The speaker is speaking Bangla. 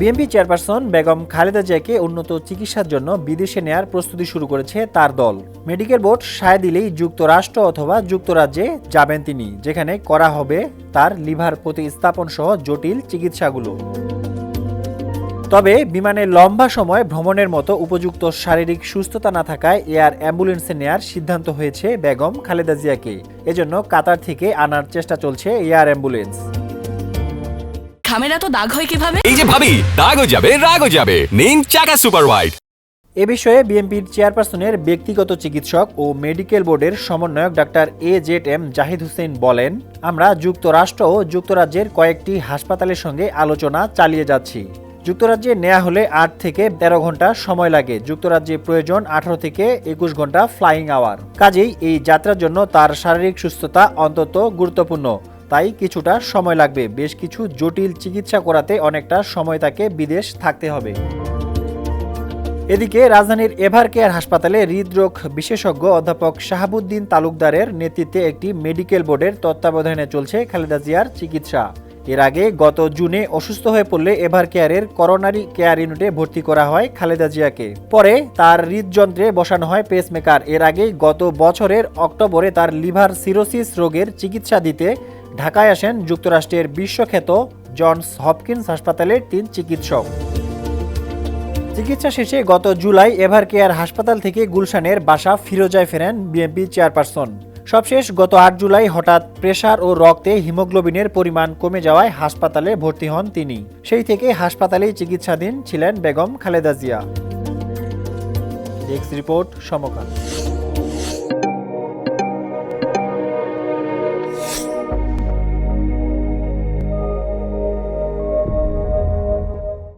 বিএনপি চেয়ারপারসন বেগম খালেদা জিয়াকে উন্নত চিকিৎসার জন্য বিদেশে নেয়ার প্রস্তুতি শুরু করেছে তার দল। মেডিকেল বোর্ড সায় দিলেই যুক্তরাষ্ট্র অথবা যুক্তরাজ্যে যাবেন তিনি, যেখানে করা হবে তার লিভার প্রতিস্থাপন সহ জটিল চিকিৎসাগুলো। তবে বিমানে লম্বা সময় ভ্রমণের মতো উপযুক্ত শারীরিক সুস্থতা না থাকায় এয়ার অ্যাম্বুলেন্সে নেয়ার সিদ্ধান্ত হয়েছে বেগম খালেদা জিয়াকে। এজন্য কাতার থেকে আনার চেষ্টা চলছে এয়ার অ্যাম্বুলেন্স। খামের এত দাগ হয় কীভাবে? এই যে ভাবি দাগও যাবে রাগও যাবে। নিন চাকা সুপার হোয়াইট এ বিষয়ে বিএনপির চেয়ারপারসনের ব্যক্তিগত চিকিৎসক ও মেডিকেল বোর্ডের সমন্বয়ক doctor A Z M Zahid Hussain বলেন আমরা যুক্তরাষ্ট্র ও যুক্তরাজ্যের কয়েকটি হাসপাতালের সঙ্গে আলোচনা চালিয়ে যাচ্ছি। যুক্তরাজ্যে নেওয়া হলে আট থেকে তেরো ঘণ্টা সময় লাগে। যুক্তরাজ্যে প্রয়োজন আঠারো থেকে একুশ ঘণ্টা ফ্লাইং আওয়ার। কাজেই এই যাত্রার জন্য তার শারীরিক সুস্থতা অন্তত গুরুত্বপূর্ণ। তাই কিছুটা সময় লাগবে। বেশ কিছু জটিল চিকিৎসা করাতে অনেকটা সময় তাকে বিদেশ থাকতে হবে। এদিকে রাজধানীর এভার কেয়ার হাসপাতালে হৃদরোগ বিশেষজ্ঞ অধ্যাপক শাহাবুদ্দিন তালুকদারের নেতৃত্বে একটি মেডিকেল বোর্ডের তত্ত্বাবধানে চলছে খালেদা জিয়ার চিকিৎসা। এর আগে গত জুনে অসুস্থ হয়ে পড়লে এভার কেয়ারের করোনারি কেয়ার ইউনিটে ভর্তি করা হয় খালেদা জিয়াকে। পরে তার হৃদযন্ত্রে বসানো হয় পেসমেকার এর আগে গত বছরের অক্টোবরে তার লিভার সিরোসিস রোগের চিকিৎসা দিতে ঢাকায় আসেন যুক্তরাষ্ট্রের বিশ্বখ্যাত জনস হপকিন্স হাসপাতালের তিন চিকিৎসক। চিকিৎসা শেষে গত জুলাই এভার কেয়ার হাসপাতাল থেকে গুলশানের বাসা ফিরোজায় ফেরেন বিএনপি চেয়ারপারসন। সবশেষ গত আট জুলাই হঠাৎ প্রেশার ও রক্তে হিমোগ্লোবিনের পরিমাণ কমে যাওয়ায় হাসপাতালে ভর্তি হন তিনি। সেই থেকে হাসপাতালেই চিকিৎসাধীন ছিলেন বেগম খালেদা জিয়া। রিপোর্ট সমকাল।